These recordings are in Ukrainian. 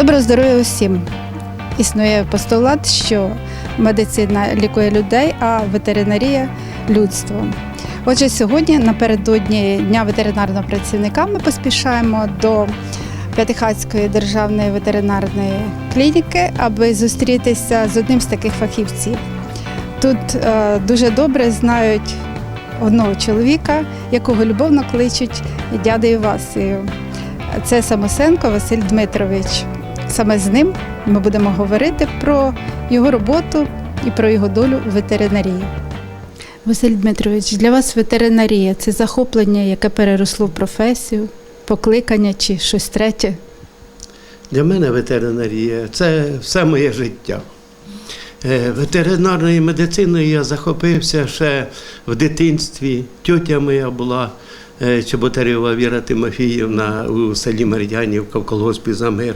Доброго здоров'я усім. Існує постулат, що медицина лікує людей, а ветеринарія людство. Отже, сьогодні напередодні Дня ветеринарного працівника ми поспішаємо до П'ятихатської державної ветеринарної клініки, аби зустрітися з одним з таких фахівців. Тут е, дуже добре знають одного чоловіка, якого любовно кличуть дядею Васею. Це Самосенко Василь Дмитрович. Саме з ним ми будемо говорити про його роботу і про його долю у ветеринарії. Василь Дмитрович, для вас ветеринарія це захоплення, яке переросло в професію, покликання чи щось третє? Для мене ветеринарія це все моє життя. Е, Ветеринарною медициною я захопився ще в дитинстві. Тьотя моя була е, Чеботарєва Віра Тимофіївна у селі Меридянівка в колгоспі Замир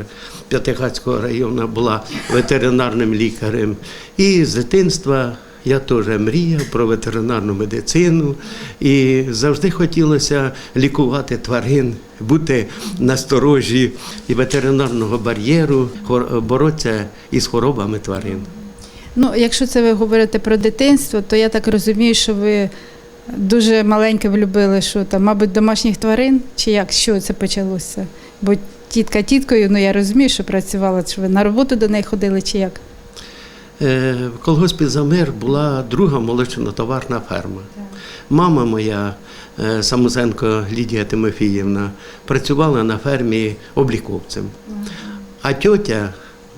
П'ятихатського району була ветеринарним лікарем. І з дитинства я теж мріяв про ветеринарну медицину і завжди хотілося лікувати тварин, бути насторожі і ветеринарного бар'єру, боротися із хворобами тварин. Ну, якщо це ви говорите про дитинство, то я так розумію, що ви дуже маленьке влюбили, що там, мабуть, домашніх тварин, чи як, що це почалося? Бо тітка тіткою, ну я розумію, що працювала, що ви на роботу до неї ходили, чи як? Е, В колгоспі Замир була друга молочнотоварна ферма. Мама моя, е, Самузенко Лідія Тимофіївна, працювала на фермі обліковцем. А тьотя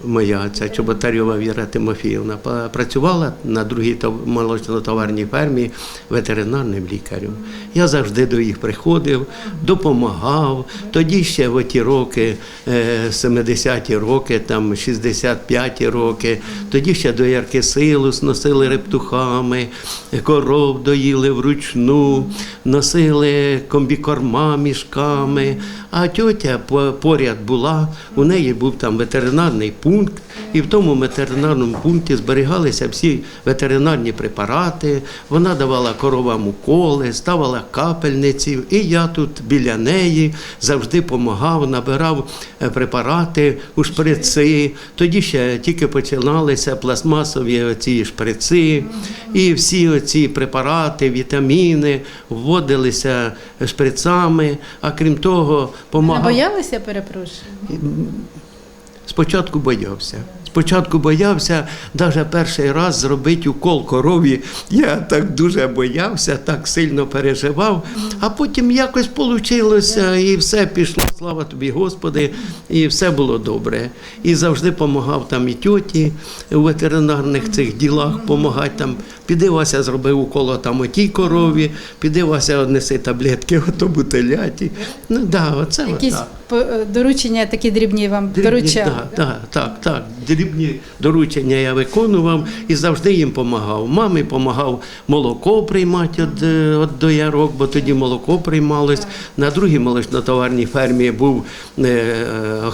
моя, ця Чоботарєва Віра Тимофіївна, працювала на другій тов- молочнотоварній фермі ветеринарним лікарем. Я завжди до їх приходив, допомагав. Тоді ще в оті роки, е, 70-ті роки, там 65-ті роки, тоді ще до ярки силус носили рептухами, коров доїли вручну, носили комбікорма мішками. А тьотя поряд була, у неї був там ветеринарний пункт, і в тому ветеринарному пункті зберігалися всі ветеринарні препарати. Вона давала коровам уколи, ставила капельниці, і я тут біля неї завжди допомагав, набирав е, препарати у шприци. Тоді ще тільки починалися пластмасові оці шприци, і всі оці препарати, вітаміни вводилися шприцами. А крім того, Не помагав. боялися, перепрошую? Спочатку боявся. Спочатку боявся навіть перший раз зробити укол корові. Я так дуже боявся, так сильно переживав. А потім якось вийшло, і все пішло. Слава тобі, Господи, і все було добре. І завжди допомагав там і тьоті у ветеринарних цих ділах, допомагати там. Піди Вася зробив укол там отій корові, піди Вася однеси таблетки, ото бутиляті. Ну да, оце Якісь отак. Е, доручення такі дрібні вам Дрібні, доручали? Так, так, так, так. Дрібні доручення я виконував і завжди їм допомагав. Мамі допомагав молоко приймати від, е, від доярок, бо тоді молоко приймалось. На другій молочнотоварній фермі був е,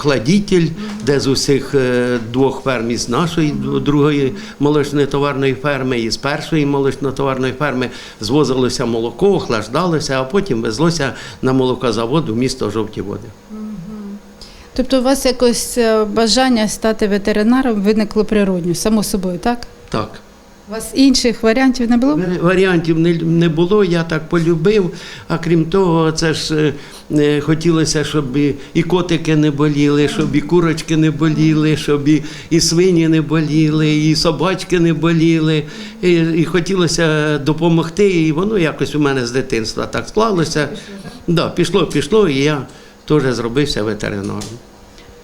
е, де з усіх е, двох ферм із нашої другої молочнотоварної ферми і з першої молочнотоварної ферми звозилося молоко, охлаждалося, а потім везлося на молокозавод у місто Жовті Води. Тобто у вас якось е, бажання стати ветеринаром виникло природньо, само собою, так? Так. У вас інших варіантів не було? Варіантів не, не було, я так полюбив. А крім того, це ж е, е, хотілося, щоб і, і котики не боліли, щоб і курочки не боліли, щоб і, і свині не боліли, і собачки не боліли. І, і хотілося допомогти. І воно якось у мене з дитинства так склалося. Да, пішло, пішло, і я теж зробився ветеринаром.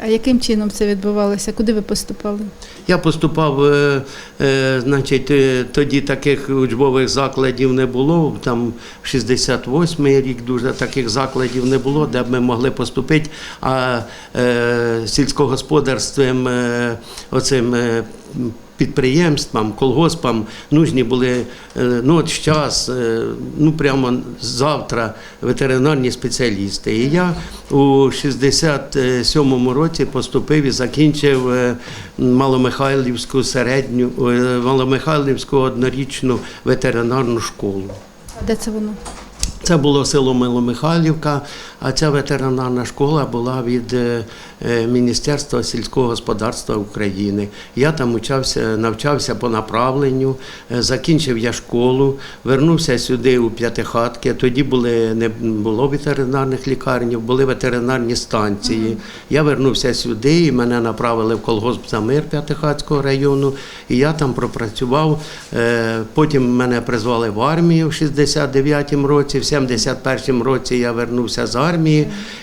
А яким чином це відбувалося? Куди ви поступали? Я поступав, е, е, значить, е, тоді таких учбових закладів не було. Там 68-й рік дуже таких закладів не було, де б ми могли поступити. А сільськогосподарством оцим. Підприємствам, колгоспам нужні були е, ну, час, е, ну прямо завтра ветеринарні спеціалісти. І я у 67-му році поступив і закінчив е, Маломихайлівську середню, Маломихайлівську однорічну ветеринарну школу. А де це воно? Це було село Миломихайлівка, а ця ветеринарна школа була від е, е, Міністерства сільського господарства України. Я там учався, навчався по направленню, е, закінчив я школу, вернувся сюди у п'ятихатки. Тоді були, не було ветеринарних лікарень, були ветеринарні станції. Я вернувся сюди і мене направили в колгосп Замир П'ятихатського району. І я там пропрацював. Потім мене призвали в армію в 69-му році. В 71-му році я вернувся з армії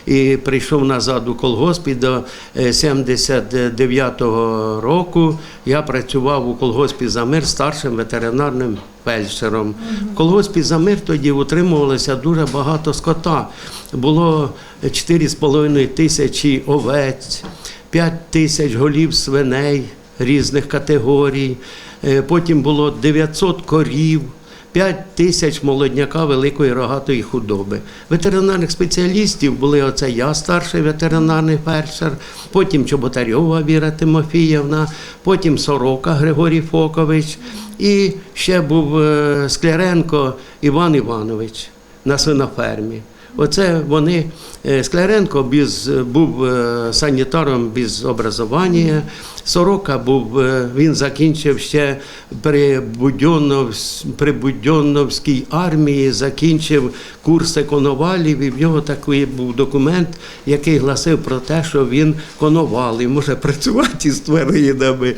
і прийшов назад у колгосп. І до е, 79-го року я працював у колгоспі Замир старшим ветеринарним фельдшером. В колгоспі Замир тоді утримувалося дуже багато скота. Було 4,5 тисячі овець, 5 тисяч голів свиней різних категорій. Е, Потім було 900 корів. 5 тисяч молодняка великої рогатої худоби. Ветеринарних спеціалістів були оце я, старший ветеринарний фельдшер, потім Чоботарьова Віра Тимофіївна, потім Сорока Григорій Фокович і ще був е, Скляренко Іван Іванович на свинофермі. Оце вони е, Скляренко без, був е, санітаром без образування. Сорока був, е, він закінчив ще при, при Будьонновській армії, закінчив курси коновалів, і в нього такий був документ, який гласив про те, що він коновалий, може працювати з тваринами.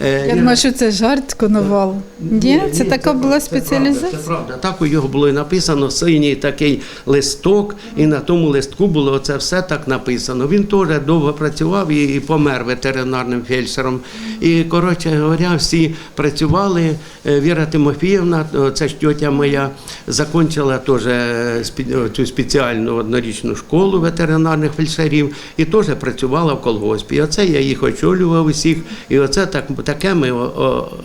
Е, Я думаю, що це жарт коновал. Ні, це така була правда, спеціалізація. Це правда. Так у його було і написано синій такий листок, і на тому листку було це все так написано. Він теж довго працював і, помер ветеринарним фельдшером. І коротше говоря, всі працювали. Е, Віра Тимофіївна, це ж тьотя моя, закінчила теж е, цю спеціальну однорічну школу ветеринарних фельдшерів і теж працювала в колгоспі. Оце я їх очолював усіх, і оце так, таке ми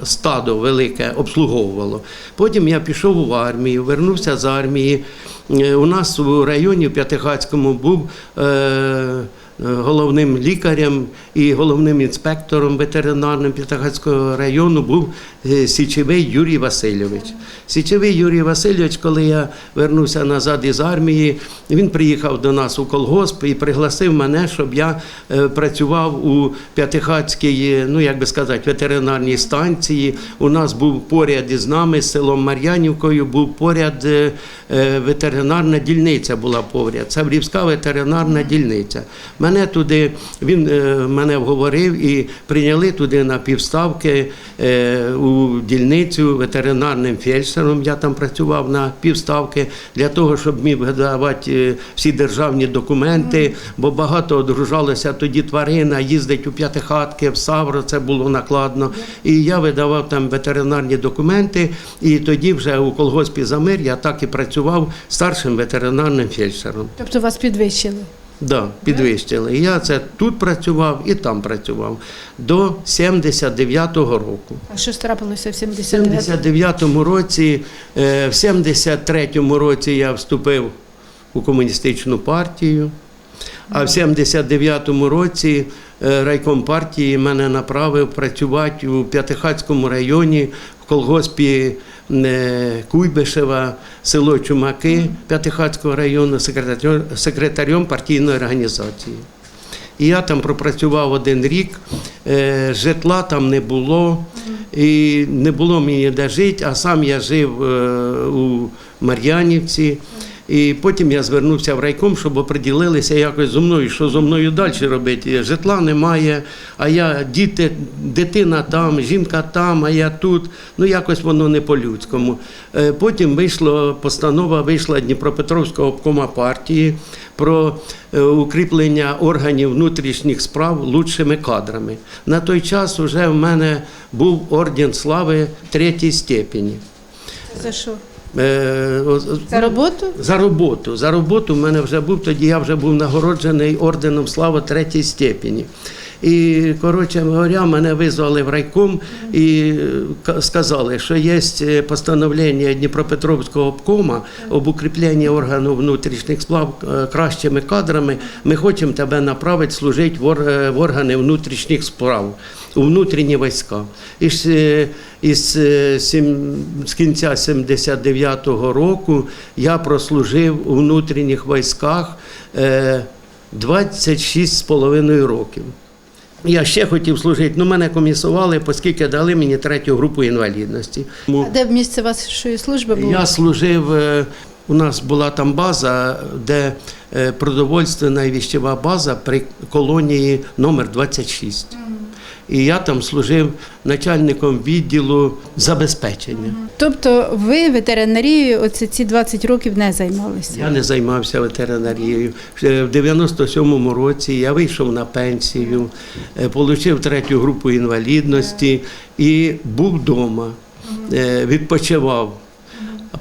стадо велике обслуговувало. Потім я пішов в армію, вернувся з армії. Е, У нас у районі в П'ятихацькому був. Е, Головним лікарем і головним інспектором ветеринарним П'ятихацького району був е, Січовий Юрій Васильович. Січовий Юрій Васильович, коли я вернувся назад із армії, він приїхав до нас у колгосп і пригласив мене, щоб я е, працював у П'ятихацькій, е, ну як би сказати, ветеринарній станції. У нас був поряд із нами, з селом Мар'янівкою, був поряд е, е, ветеринарна дільниця була поряд. Саврівська ветеринарна дільниця. Мене туди, він е, мене вговорив і прийняли туди на півставки е, у дільницю ветеринарним фельдшером. Я там працював на півставки для того, щоб міг видавати е, всі державні документи, бо багато одружалося тоді тварина, їздить у п'ятихатки, в Савро, це було накладно. І я видавав там ветеринарні документи, і тоді вже у колгоспі Замир я так і працював старшим ветеринарним фельдшером. Тобто вас підвищили. Да, підвищили. Я це тут працював і там працював до 79-го року. А що ж трапилося в В 79 79-му році, е, в 73-му році я вступив у комуністичну партію, а в 79-му році е, райком партії мене направив працювати у П'ятихатському районі в колгоспі Куйбишева, село Чумаки П'ятихатського району секретарем, партійної організації. І я там пропрацював один рік, е, житла там не було, і не було мені де жити, а сам я жив е, у Мар'янівці. І потім я звернувся в райком, щоб оприділилися якось зо мною, що зо мною далі робити. Житла немає, а я діти, дитина там, жінка там, а я тут. Ну якось воно не по-людському. Е, Потім вийшла постанова, вийшла Дніпропетровського обкома партії про е, укріплення органів внутрішніх справ лучшими кадрами. На той час вже в мене був орден слави третій степені. За що? Е, За роботу? за роботу. За роботу в мене вже був, тоді я вже був нагороджений орденом слави третій степені. І, коротше говоря, мене визвали в райком і е, ка- сказали, що є е, постановлення Дніпропетровського обкома об укріпленні органу внутрішніх справ кращими кадрами. Ми хочемо тебе направити служити в органи внутрішніх справ, внутрішні війська. І е, із е, сім- з кінця 79-го року я прослужив у внутрішніх військах е, 26 з половиною років. Я ще хотів служити, ну мене комісували, оскільки дали мені третю групу інвалідності. А де місце вашої служби було? Я служив, е, у нас була там база, де е, продовольственна і віщова база при колонії номер 26. І я там служив начальником відділу забезпечення. Тобто ви ветеринарією оце ці 20 років не займалися? Я не займався ветеринарією. Е, В 97-му році я вийшов на пенсію, отримав третю групу інвалідності і був вдома, е, відпочивав.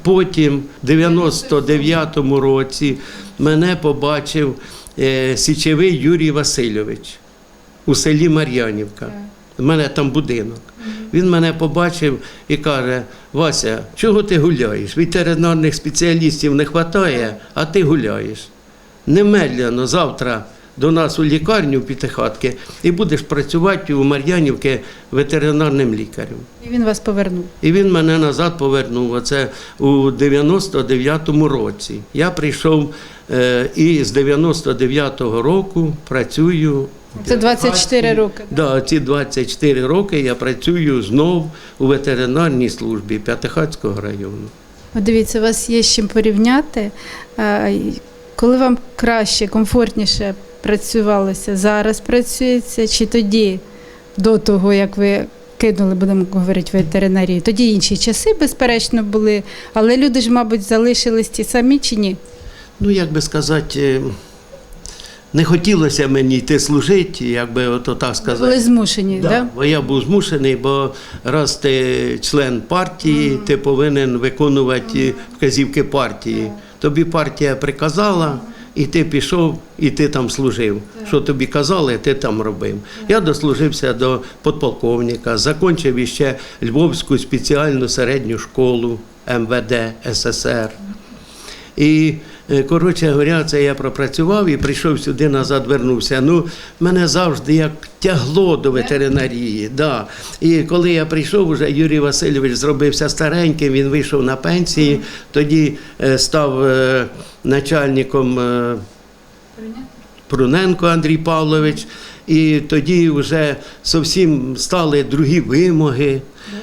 Потім, в 99-му році, мене побачив е, січовий Юрій Васильович у селі Мар'янівка. У мене там будинок. Він мене побачив і каже: Вася, чого ти гуляєш? Ветеринарних спеціалістів не вистачає, а ти гуляєш. Немедленно завтра до нас у лікарню в П'ятихатки і будеш працювати у Мар'янівці ветеринарним лікарем. І він вас повернув. І він мене назад повернув. Оце у 99-му році. Я прийшов е, і з 99-го року працюю. Це 24 роки. Да, ці 24 роки я працюю знов у ветеринарній службі П'ятихатського району. От дивіться, у вас є з чим порівняти. Коли вам краще, комфортніше працювалося, зараз працюється, чи тоді, до того, як ви кинули, будемо говорити, ветеринарію? Тоді інші часи, безперечно, були, але люди ж, мабуть, залишились ті самі чи ні? Ну, як би сказати, е, не хотілося мені йти служити, як би ото так сказати. Були змушені? Да, Да? Бо я був змушений, бо раз ти член партії, ти повинен виконувати вказівки партії. Тобі партія приказала, і ти пішов, і ти там служив. Що тобі казали, ти там робив. Я дослужився до подполковника, закінчив іще Львовську спеціальну середню школу МВД СССР. І, коротше говоря, це я пропрацював і прийшов сюди назад, вернувся. Ну, мене завжди як тягло до ветеринарії. Да. І коли я прийшов, вже Юрій Васильович зробився стареньким, він вийшов на пенсії, тоді е, став е, начальником. е, Пруненко Андрій Павлович, і тоді вже зовсім стали другі вимоги,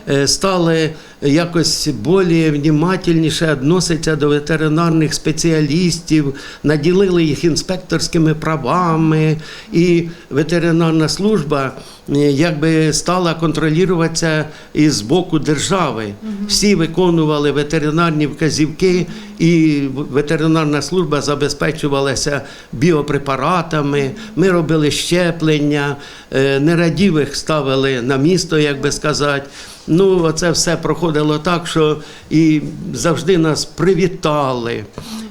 е, стали якось більш внімательніше відноситься до ветеринарних спеціалістів, наділили їх інспекторськими правами, і ветеринарна служба е, якби стала контролюватися із боку держави. Всі виконували ветеринарні вказівки, і ветеринарна служба забезпечувалася біопрепаратами. Ми робили щеплення, е, нерадівих ставили на місто, як би сказати. Ну, це все проходило так, що і завжди нас привітали.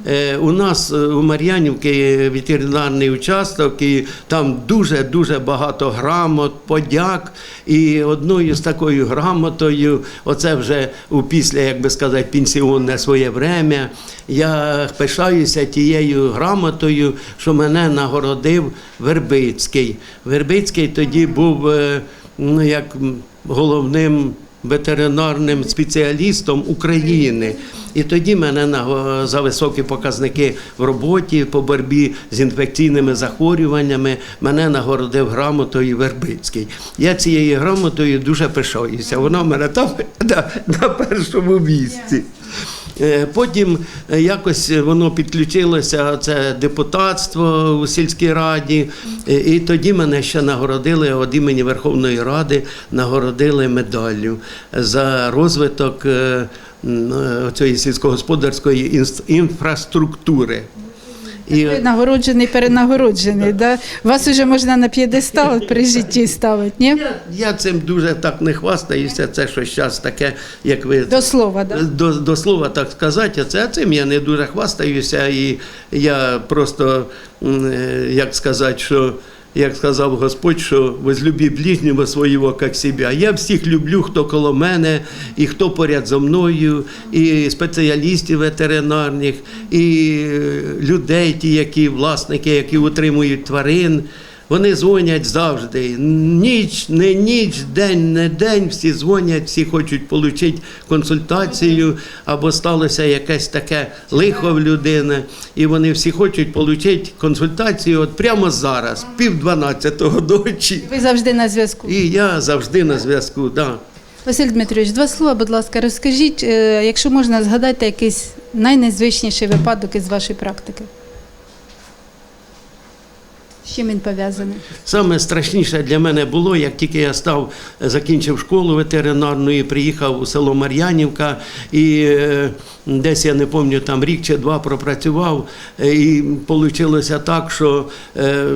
Е, У нас е, у Мар'янівці є ветеринарний участок, і там дуже-дуже багато грамот, подяк. І одною з такою грамотою, оце вже у після, як би сказати, пенсіонне своє время, я пишаюся тією грамотою, що мене нагородив Вербицький. Вербицький тоді був е, ну, як головним ветеринарним спеціалістом України. І тоді мене за високі показники в роботі по боротьбі з інфекційними захворюваннями мене нагородив грамотою Вербицький. Я цією грамотою дуже пишаюся. Вона в мене там на першому місці. Е, Потім е, якось воно підключилося, це депутатство у сільській раді, Е, і тоді мене ще нагородили від імені Верховної Ради, нагородили медаллю за розвиток цієї сільськогосподарської інфраструктури. І, Ви нагороджений, перенагороджений. Да? Вас вже можна на п'єдестал при житті ставити, ні? я, я цим дуже так не хвастаюся. Це що зараз таке, як ви До слова, да? до, до слова так сказати, це цим я не дуже хвастаюся, і я просто, е, як сказати, що як сказав Господь, що возлюби ближнього свого, як себе. Я всіх люблю, хто коло мене, і хто поряд зо мною, і спеціалістів ветеринарних, і людей, ті, які власники, які утримують тварин. Вони дзвонять завжди. Ніч, не ніч, день, не день. Всі дзвонять, всі хочуть отримати консультацію, або сталося якесь таке лихо в людини, і вони всі хочуть отримати консультацію от прямо зараз, пів дванадцятого ночі. Ви завжди на зв'язку. І я завжди на зв'язку. Да. Василь Дмитрович, два слова, будь ласка, розкажіть, е, якщо можна згадати якийсь найнезвичніший випадок із вашої практики. З чим він пов'язаний? Саме страшніше для мене було, як тільки я став, закінчив школу ветеринарну і приїхав у село Мар'янівка, і е, десь я не пам'ятаю, там рік чи два пропрацював, е, і вийшло так, що е,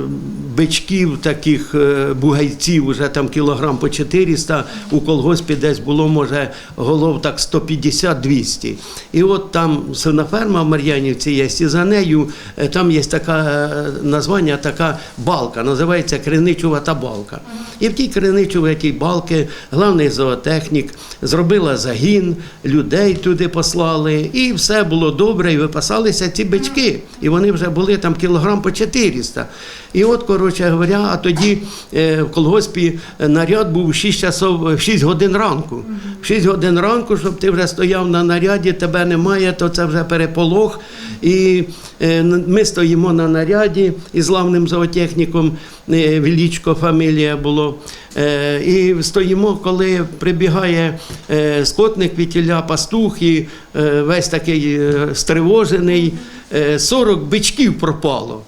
бичків таких е, бугайців, вже там кілограм по 400, у колгоспі десь було, може, голов так 150-200. І от там свиноферма в Мар'янівці є, і за нею е, там є таке названня, така балка, називається Криничувата балка. І в тій Криничуватій балки главний зоотехнік зробила загін, людей туди послали, і все було добре, і випасалися ці бички. І вони вже були там кілограм по 400. І от, коротше говоря, а тоді е, в колгоспі наряд був 6 часов, 6 годин ранку. В 6 годин ранку, щоб ти вже стояв на наряді, тебе немає, то це вже переполох. І е, ми стоїмо на наряді із главним зоотехніком, е, Велічко фамілія було. Е, І стоїмо, коли прибігає е, скотник вітіля, пастух і е, весь такий е, стривожений. Е, 40 бичків пропало.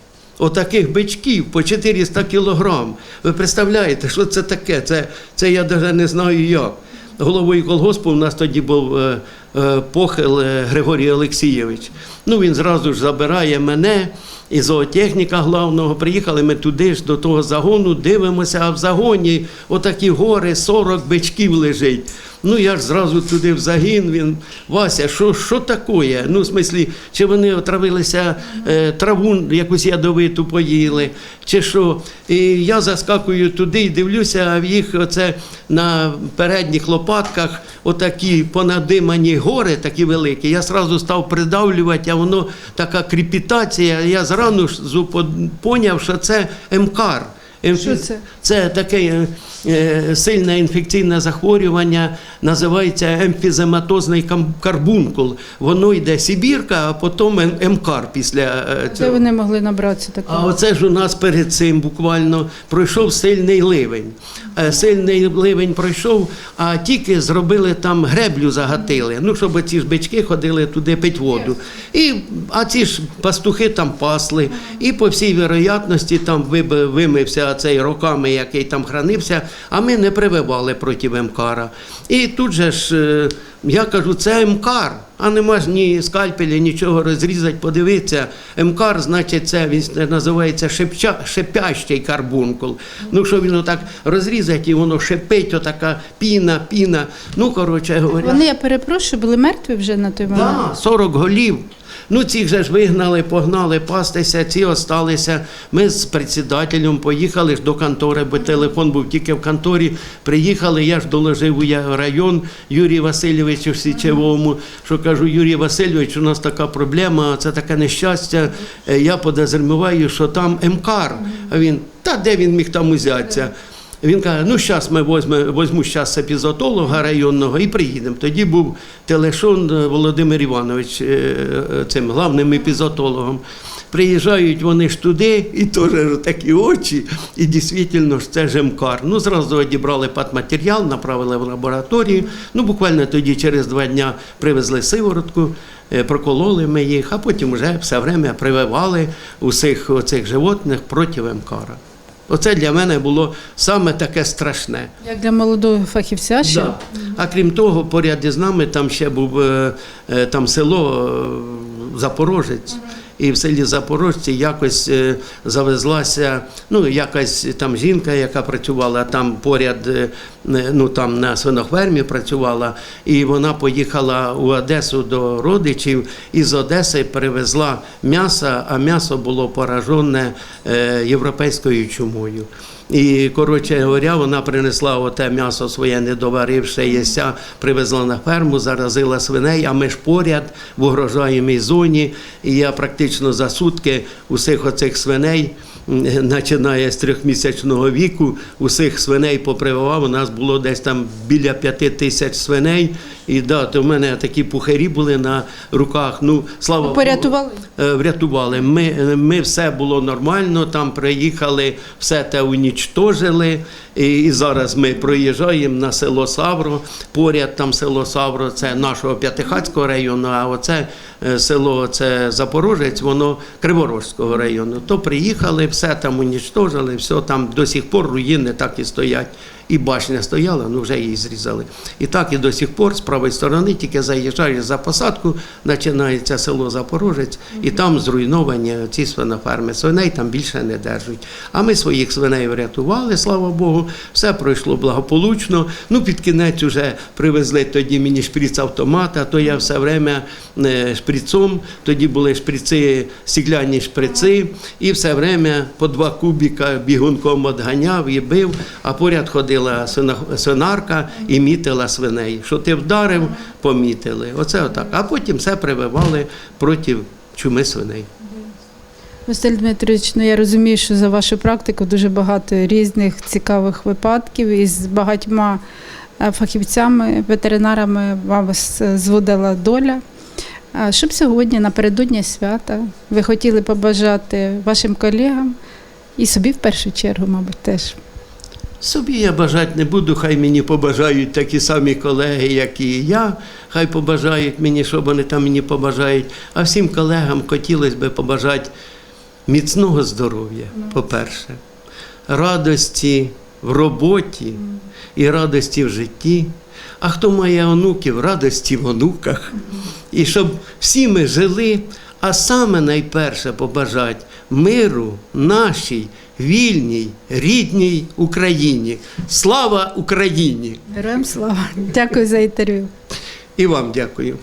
Отаких бичків по 400 кілограм. Ви представляєте, що це таке? Це, це я навіть не знаю як. Головою колгоспу у нас тоді був е, е, похил е, Григорій Олексійович. Ну він зразу ж забирає мене і зоотехніка главного. Приїхали ми туди ж до того загону, дивимося, а в загоні отакі гори, 40 бичків лежить. Ну я ж зразу туди в загін. Він Вася, що, що таке? Ну, в смислі, чи вони отравилися е, траву якусь ядовиту поїли, чи що. І я заскакую туди і дивлюся, а в їх оце на передніх лопатках отакі понадимані гори, такі великі. Я зразу став придавлювати, а воно така кріпітація. Я зрану поняв, що це МКАР. Що це? Це таке е, е, сильне інфекційне захворювання, називається емфізематозний карбункул. Воно йде Сибірка, а потім ем- МКАР після е, Де вони могли набратися такого? А оце ж у нас перед цим буквально пройшов сильний ливень. Сильний ливень пройшов, а тільки зробили там греблю загатили. Ну, щоб ці ж бички ходили туди пить воду. І, а ці ж пастухи там пасли. І по всій вероятності там вимився цей роками, який там хранився, а ми не прививали проти МКАРа. І тут же ж. е, я кажу, це МКАР, а нема ж ні скальпеля, нічого розрізати, подивитися. МКАР, значить, це він називається шепча, шипящий карбункул. Ну, що він отак розрізати, і воно шипить, отака піна, піна. Ну, коротше говоря. Вони, я перепрошую, були мертві вже на той момент? Да, 40 голів. Ну, цих же ж вигнали, погнали пастися, ці осталися. Ми з председателем поїхали ж до контори, бо телефон був тільки в конторі. Приїхали, я ж доложив я- район Юрію Васильовичу Січевому, що кажу, Юрій Васильович, у нас така проблема, це таке нещастя. Е, Я подозріваю, що там МКАР. А він, та де він міг там узятися? Він каже, ну зараз ми возьме, возьму зараз епізотолога районного і приїдемо. Тоді був телешон е, Володимир Іванович е, е, цим главним епізотологом. Приїжджають вони ж туди, і теж такі очі, і дійсно ж це ж МКАР. Ну, зразу одібрали патматеріал, направили в лабораторію. Ну, буквально тоді через два дня привезли сиворотку, прокололи ми їх, а потім вже все время прививали усіх оцих животних проти МКАРа. Оце для мене було саме таке страшне. Як для молодого фахівця ще? Да. А крім того, поряд із нами там ще був е, е, там село е, Запорожець. І в селі Запорожці якось е, завезлася, ну якась там жінка, яка працювала там поряд е, е, ну там на свинофермі працювала, і вона поїхала у Одесу до родичів і з Одеси привезла м'ясо, а м'ясо було поражене європейською чумою. І коротше говоря, вона принесла оте м'ясо своє недоваривше єся, привезла на ферму, заразила свиней, а ми ж поряд в угрожаємій зоні. І я практично за сутки усіх оцих свиней, починає з трьохмісячного віку, усіх свиней попрививав. У нас було десь там біля п'яти тисяч свиней. І да, то в мене такі пухарі були на руках. Ну, слава Богу. Порятували? Е, врятували. Ми, ми все було нормально, там приїхали, все те унічтожили. І, і зараз ми проїжджаємо на село Савро. Поряд там село Савро, це нашого П'ятихацького району, а оце е, село це Запорожець, воно Криворожського району. То приїхали, все там унічтожили, все там до сих пор руїни так і стоять. І башня стояла, ну вже її зрізали. І так і до сих пор з правої сторони, тільки заїжджаєш за посадку, починається село Запорожець, і там зруйновані ці свиноферми. Свиней там більше не держать. А ми своїх свиней врятували, слава Богу, все пройшло благополучно. Ну, під кінець вже привезли тоді мені шприц автомата, то я все время е, шприцом, тоді були шприци, стекляні шприци, і все время по два кубіка бігунком відганяв і бив, а поряд ходила свинарка і мітила свиней. Що ти вдарив, помітили. Оце отак. А потім все прививали проти чуми свиней. Василь Дмитрович, ну я розумію, що за вашу практику дуже багато різних цікавих випадків і з багатьма е, фахівцями, ветеринарами вас е, зводила доля. А Що б сьогодні, напередодні свята, ви хотіли побажати вашим колегам і собі в першу чергу, мабуть, теж. Собі я бажати не буду, хай мені побажають такі самі колеги, як і я. Хай побажають мені, що вони там мені побажають. А всім колегам хотілося б побажати міцного здоров'я, по-перше, радості в роботі і радості в житті. А хто має онуків, радості в онуках. І щоб всі ми жили, а саме найперше побажати миру нашій вільній, рідній Україні. Слава Україні! Героям слава! Дякую за інтерв'ю. І вам дякую.